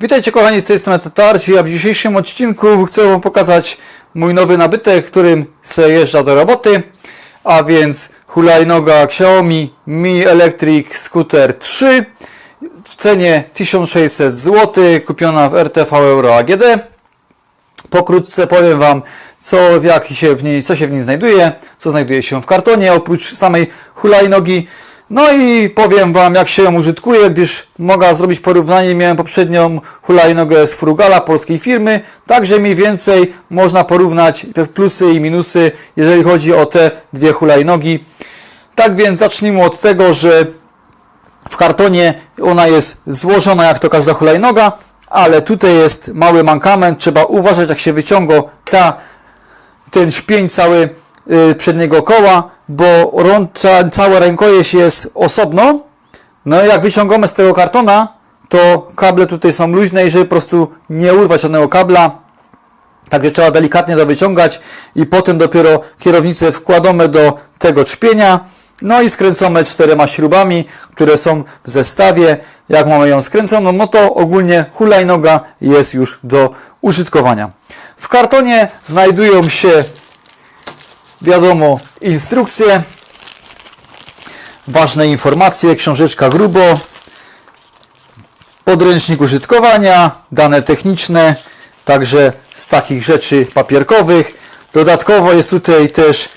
Witajcie kochani z tej strony Tatarci, a w dzisiejszym odcinku chcę Wam pokazać mój nowy nabytek, którym se jeżdża do roboty, a więc hulajnoga Xiaomi Mi Electric Scooter 3 w cenie 1600 zł, kupiona w RTV Euro AGD. Pokrótce powiem Wam, co, jak się w niej, co się w niej znajduje, co znajduje się w kartonie, oprócz samej hulajnogi. No i powiem Wam, jak się ją użytkuje, gdyż mogę zrobić porównanie. Miałem poprzednią hulajnogę z Frugala, polskiej firmy, także mniej więcej można porównać plusy i minusy, jeżeli chodzi o te dwie hulajnogi. Tak więc zacznijmy od tego, że w kartonie ona jest złożona jak to każda hulajnoga, ale tutaj jest mały mankament. Trzeba uważać, jak się wyciąga ta, ten szpień cały przedniego koła, bo rąk, ca, cała rękojeść jest osobno. No i jak wyciągamy z tego kartona, to kable tutaj są luźne i żeby po prostu nie urwać żadnego kabla, Także trzeba delikatnie to wyciągać i potem dopiero kierownicę wkładamy do tego trzpienia. No i skręcamy czterema śrubami, które są w zestawie. Jak mamy ją skręconą, no to ogólnie hulajnoga jest już do użytkowania. W kartonie znajdują się, wiadomo, instrukcje, ważne informacje, książeczka grubo, podręcznik użytkowania, dane techniczne, także z takich rzeczy papierkowych. Dodatkowo jest tutaj też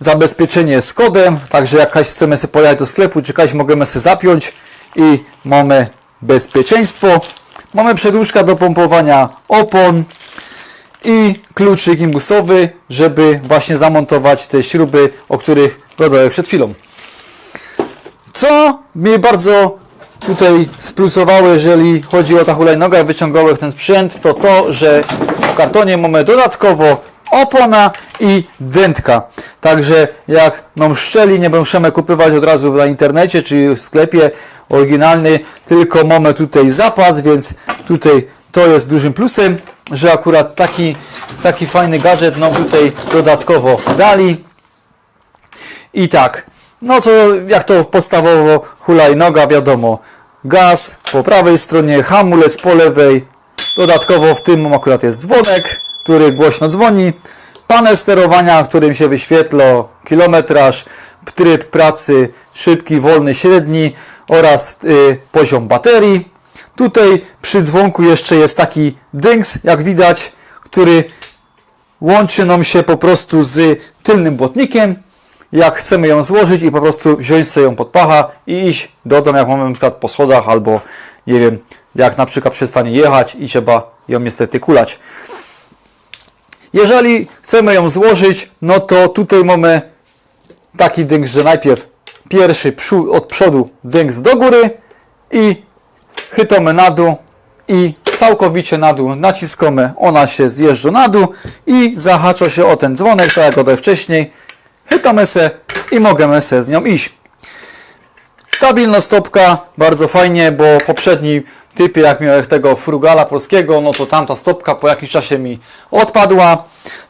zabezpieczenie z kodem, także jak kaś chcemy sobie pojechać do sklepu, czy kaś możemy sobie zapiąć i mamy bezpieczeństwo. Mamy przedłużka do pompowania opon i kluczyk imbusowy, żeby właśnie zamontować te śruby, o których gadałem przed chwilą. Co mnie bardzo tutaj splusowało, jeżeli chodzi o ta hulajnoga, wyciągałem ten sprzęt, to to, że w kartonie mamy dodatkowo opona i dętka. Także jak nam szczeli, nie będziemy kupować od razu na internecie czy w sklepie oryginalny, tylko mamy tutaj zapas, więc tutaj to jest dużym plusem, że akurat taki, taki fajny gadżet nam tutaj dodatkowo dali. I tak, no co jak to podstawowo hulajnoga, wiadomo, gaz po prawej stronie, hamulec po lewej, dodatkowo w tym akurat jest dzwonek, który głośno dzwoni, panel sterowania, w którym się wyświetla kilometraż, tryb pracy, szybki, wolny, średni oraz y, poziom baterii. Tutaj przy dzwonku jeszcze jest taki dynks, jak widać, który łączy nam się po prostu z tylnym błotnikiem. Jak chcemy ją złożyć i po prostu wziąć sobie ją pod pacha i iść do domu, jak mamy na przykład po schodach albo nie wiem, jak na przykład przestanie jechać i trzeba ją niestety kulać. Jeżeli chcemy ją złożyć, no to tutaj mamy taki dynks, że najpierw pierwszy od przodu dynks do góry i chytamy na dół i całkowicie na dół naciskamy, ona się zjeżdża na dół i zahacza się o ten dzwonek, tak jak tutaj wcześniej. Chytamy se i możemy se z nią iść. Stabilna stopka, bardzo fajnie, bo poprzedni typie, jak miałem tego frugala polskiego, no to tamta stopka po jakimś czasie mi odpadła.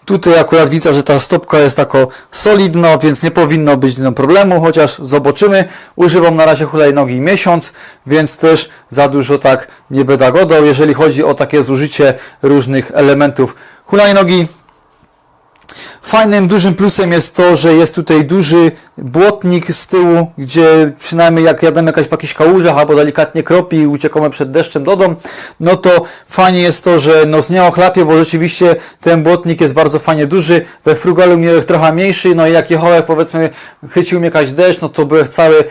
Tutaj akurat widzę, że ta stopka jest tako solidno, więc nie powinno być no problemu, chociaż zobaczymy. Używam na razie hulajnogi miesiąc, więc też za dużo tak nie będę godał, jeżeli chodzi o takie zużycie różnych elementów hulajnogi. Fajnym, dużym plusem jest to, że jest tutaj duży błotnik z tyłu, gdzie przynajmniej jak jademy jakaś po jakichś kałużach albo delikatnie kropi i uciekamy przed deszczem do no to fajnie jest to, że no z nie ochlapie, bo rzeczywiście ten błotnik jest bardzo fajnie duży. We frugalu miałem trochę mniejszy, no i jak jechałem, powiedzmy, chycił mnie jakaś deszcz, no to byłem cały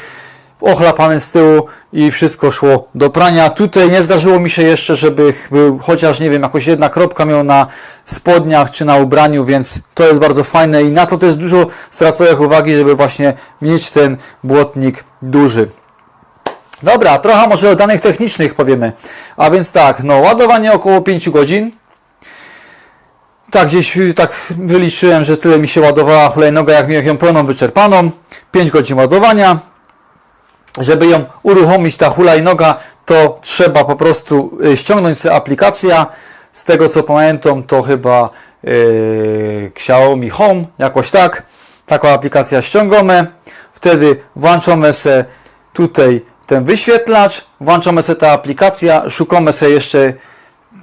ochlapany z tyłu i wszystko szło do prania. Tutaj nie zdarzyło mi się jeszcze, żeby był chociaż, nie wiem, jakoś jedna kropka miał na spodniach czy na ubraniu, więc to jest bardzo fajne i na to też dużo zwracałem uwagi, żeby właśnie mieć ten błotnik duży. Dobra, trochę może o danych technicznych powiemy. A więc tak, no ładowanie około 5 godzin. Tak, gdzieś tak wyliczyłem, że tyle mi się ładowała hulajnoga, jak miałem ją pełną wyczerpaną. 5 godzin ładowania żeby ją uruchomić ta hulajnoga, to trzeba po prostu y, ściągnąć sobie aplikację. Z tego co pamiętam, to chyba yy, Xiaomi Home, jakoś tak. Taką aplikację ściągamy. Wtedy włączamy se tutaj ten wyświetlacz, włączamy sobie ta aplikacja, szukamy sobie jeszcze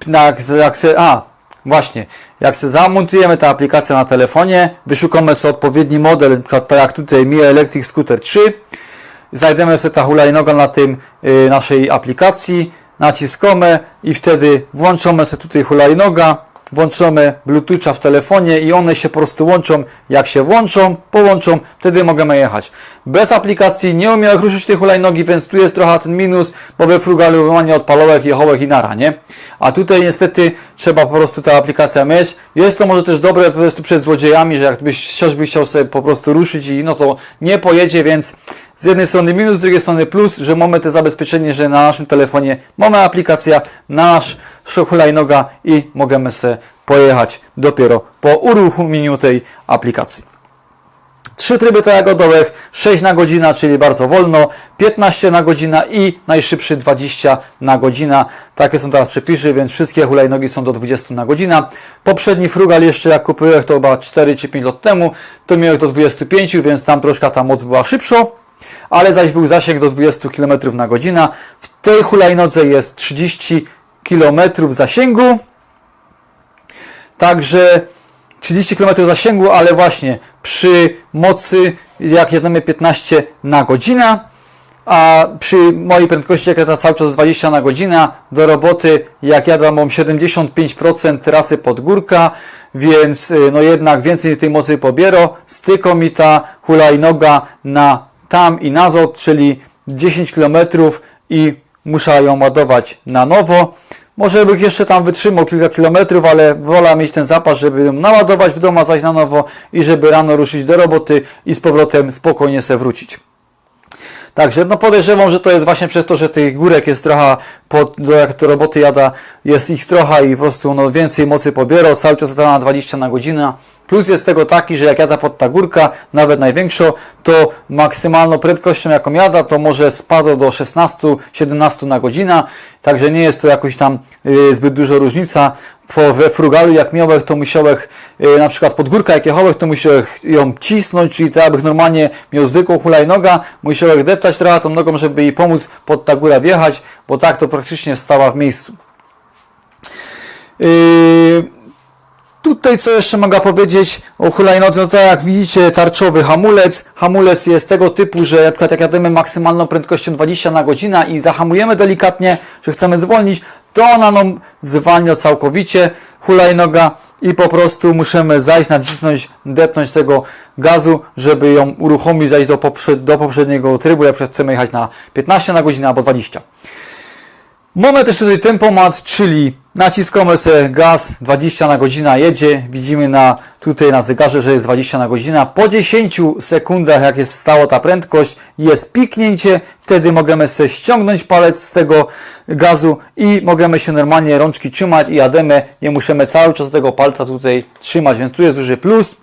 na, jak, se, a właśnie, jak sobie zamontujemy tę aplikację na telefonie, wyszukamy sobie odpowiedni model, przykład tak jak tutaj Mi Electric Scooter 3, znajdziemy sobie ta hulajnoga na tym y, naszej aplikacji, naciskamy i wtedy włączamy sobie tutaj hulajnoga, włączamy Bluetootha w telefonie i one się po prostu łączą. Jak się włączą, połączą, wtedy możemy jechać. Bez aplikacji nie umiem ruszyć tej hulajnogi, więc tu jest trochę ten minus, bo we frugalu ładnie odpalołek, jechołek i nara, nie? A tutaj niestety trzeba po prostu ta aplikacja mieć. Jest to może też dobre po prostu przed złodziejami, że jak byś, ktoś by chciał sobie po prostu ruszyć i no to nie pojedzie, więc z jednej strony minus, z drugiej strony plus, że mamy to zabezpieczenie, że na naszym telefonie mamy aplikacja, nasz hulajnoga i możemy sobie pojechać dopiero po uruchomieniu tej aplikacji. Trzy tryby jagodowych, 6 na godzinę, czyli bardzo wolno, 15 na godzinę i najszybszy 20 na godzinę. Takie są teraz przepisy, więc wszystkie hulajnogi są do 20 na godzinę. Poprzedni frugal jeszcze jak kupiłem to chyba 4 czy 5 lat temu, to miałem do 25, więc tam troszkę ta moc była szybsza, ale zaś był zasięg do 20 km na godzinę. W tej hulajnodze jest 30 km zasięgu. Także 30 km zasięgu, ale właśnie przy mocy jak jedemy 15 na godzinę, a przy mojej prędkości jak jada cały czas 20 na godzinę do roboty jak jadę mam 75% trasy pod górka, więc y, no jednak więcej tej mocy pobiero, styko mi ta hulajnoga na tam i nazad, czyli 10 km i muszę ją ładować na nowo. Może bych jeszcze tam wytrzymał kilka kilometrów, ale wolę mieć ten zapas, żeby ją naładować w domu, zaś na nowo i żeby rano ruszyć do roboty i z powrotem spokojnie se wrócić. Także no podejrzewam, że to jest właśnie przez to, że tych górek jest trochę, pod, jak do roboty jada, jest ich trochę i po prostu no, więcej mocy pobierał, cały czas na 20 na godzinę. Plus jest tego taki, że jak jada pod ta górka, nawet największą, to maksymalną prędkością jaką jada, to może spadło do 16-17 na godzinę, także nie jest to jakoś tam y, zbyt duża różnica. Po, we frugalu jak miałek, to musiałem y, na przykład pod górkę jak jechałem, to musiałem ją cisnąć, czyli tak jakbym normalnie miał zwykłą hulajnogę, musiałem deptać trochę tą nogą, żeby jej pomóc pod ta górę wjechać, bo tak to praktycznie stała w miejscu. Yy, Tutaj co jeszcze mogę powiedzieć o hulajnodze, no to jak widzicie tarczowy hamulec. Hamulec jest tego typu, że na przykład jak jademy maksymalną prędkością 20 na godzinę i zahamujemy delikatnie, że chcemy zwolnić, to ona nam zwalnia całkowicie hulajnoga i po prostu musimy zajść, nacisnąć, depnąć tego gazu, żeby ją uruchomić, zajść do, poprzed, do poprzedniego trybu, jak chcemy jechać na 15 na godzinę albo 20. Mamy też tutaj tempomat, czyli naciskamy sobie gaz 20 na godzinę jedzie. Widzimy na, tutaj na zegarze, że jest 20 na godzinę. Po 10 sekundach, jak jest stała ta prędkość, jest piknięcie. Wtedy możemy sobie ściągnąć palec z tego gazu i możemy się normalnie rączki trzymać i jademy. Nie musimy cały czas tego palca tutaj trzymać, więc tu jest duży plus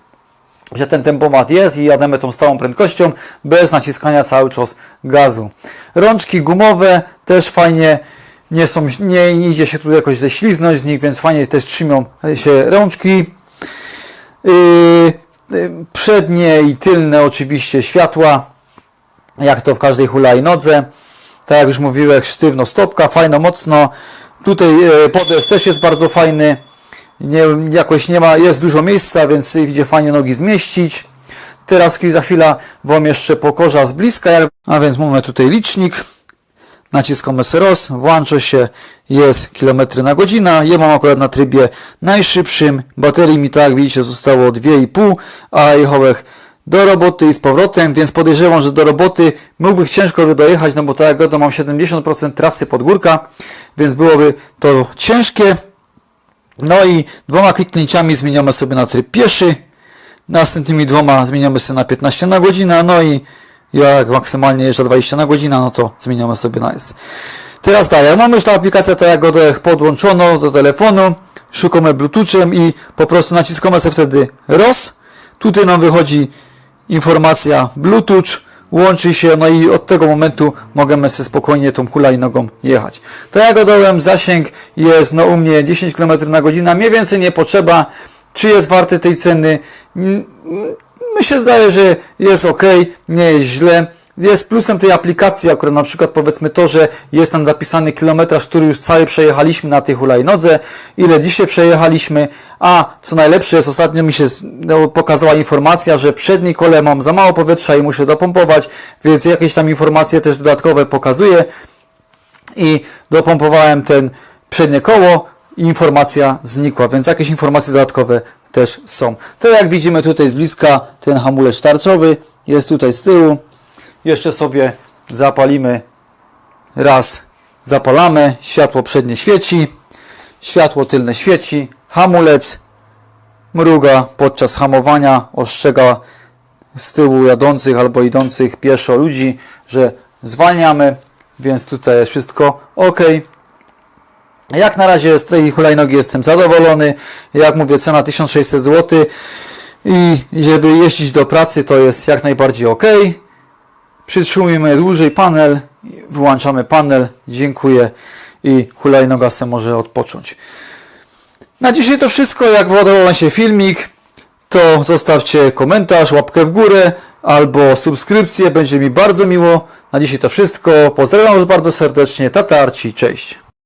że ten tempomat jest i jademy tą stałą prędkością bez naciskania cały czas gazu. Rączki gumowe też fajnie nie są, nie, nie idzie się tu jakoś ześliznąć z nich, więc fajnie też trzymią się rączki. Yy, yy, przednie i tylne oczywiście światła, jak to w każdej hulajnodze. Tak jak już mówiłem, sztywno stopka, fajno, mocno. Tutaj yy, podest też jest bardzo fajny. Nie, jakoś nie ma, jest dużo miejsca, więc idzie fajnie nogi zmieścić. Teraz za chwilę Wam jeszcze pokorza z bliska, a więc mamy tutaj licznik naciskamy ROS, włącza się, jest kilometry na godzinę. Ja mam akurat na trybie najszybszym. Baterii mi tak widzicie zostało 2,5, a jechałem do roboty i z powrotem, więc podejrzewam, że do roboty mógłbym ciężko dojechać, no bo tak jak mam 70% trasy pod górka, więc byłoby to ciężkie. No i dwoma kliknięciami zmieniamy sobie na tryb pieszy, następnymi dwoma zmieniamy sobie na 15 na godzinę, no i jak maksymalnie jeszcze 20 na godzinę, no to zmieniamy sobie na S. Teraz tak, jak mamy już tę aplikację tak jak podłączoną do telefonu, szukamy Bluetoothem i po prostu naciskamy sobie wtedy ROS. Tutaj nam wychodzi informacja Bluetooth, łączy się, no i od tego momentu możemy sobie spokojnie tą hulajnogą jechać. To jak dodałem, zasięg jest no u mnie 10 km na godzinę, mniej więcej nie potrzeba. Czy jest warty tej ceny? Mi się zdaje, że jest ok, nie jest źle. jest plusem tej aplikacji akurat na przykład powiedzmy to, że jest tam zapisany kilometraż, który już cały przejechaliśmy na tej hulajnodze, ile dzisiaj przejechaliśmy, a co najlepsze jest, ostatnio mi się no, pokazała informacja, że przedniej kole mam za mało powietrza i muszę dopompować, więc jakieś tam informacje też dodatkowe pokazuje i dopompowałem ten przednie koło informacja znikła, więc jakieś informacje dodatkowe też są. To jak widzimy tutaj z bliska ten hamulec tarczowy jest tutaj z tyłu. Jeszcze sobie zapalimy raz, zapalamy, światło przednie świeci, światło tylne świeci, hamulec mruga podczas hamowania, ostrzega z tyłu jadących albo idących pieszo ludzi, że zwalniamy, więc tutaj jest wszystko ok. Jak na razie z tej hulajnogi jestem zadowolony. Jak mówię, cena 1600 zł i żeby jeździć do pracy to jest jak najbardziej ok. Przytrzymujemy dłużej panel, wyłączamy panel, dziękuję i hulajnoga se może odpocząć. Na dzisiaj to wszystko. Jak podobał Wam się filmik, to zostawcie komentarz, łapkę w górę albo subskrypcję. Będzie mi bardzo miło. Na dzisiaj to wszystko. Pozdrawiam Was bardzo serdecznie. Tata Arci, cześć.